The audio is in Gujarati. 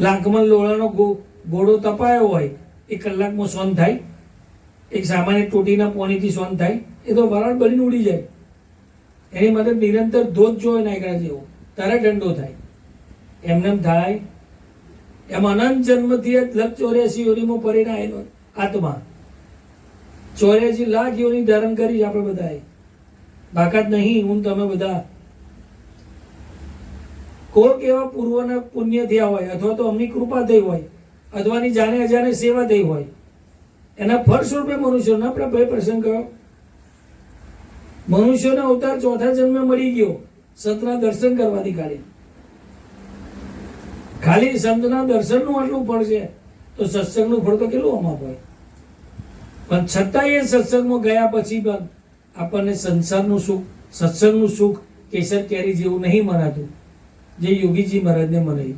લાંકમાં લોળાનો ગો- ઘોડો તપાયો હોય, એ કલાકમાં સોન થાય. એક સામાન્ય ટોટીના પોણીથી સોન થાય. એ તો વરાળ બનીને ઉડી જાય. એની માટે નિરંતર ધોધ જોવે નાયકરા જેવો. તારે ઠંડો થાય. એમને થાય. એમ અનંત જન્મથી લખ ચોર્યાસી યોનીમાં પરિણા એનો આત્મા. ચોર્યાસી લાખ યોની ધારણ કરી આપણે બધાએ. બાકાત નહીં, હું તમે બધા કોઈક એવા પૂર્વના પુણ્ય થયા હોય, અથવા તો અમની કૃપા થઈ હોય અથવાની જાણે અજાણે સેવા થઈ હોય, એના ફળ સ્વરૂપે મનુષ્યોને આપણે ભય પ્રસંગ કયો મનુષ્યનો અવતાર ચોથા જન્મે મળી ગયો, સંતના દર્શન કરવાથી ખાલી. ખાલી સંતના દર્શનનું આટલું ફળ છે, તો સત્સંગનું ફળ તો કેટલું અમાપ હોય. પણ છતાંય એ સત્સંગમાં ગયા પછી પણ આપણને સંસારનું સુખ, સત્સંગનું સુખ કેસર કેરી જેવું નહીં મનાતું જે યોગીજી મહારાજને મનાયું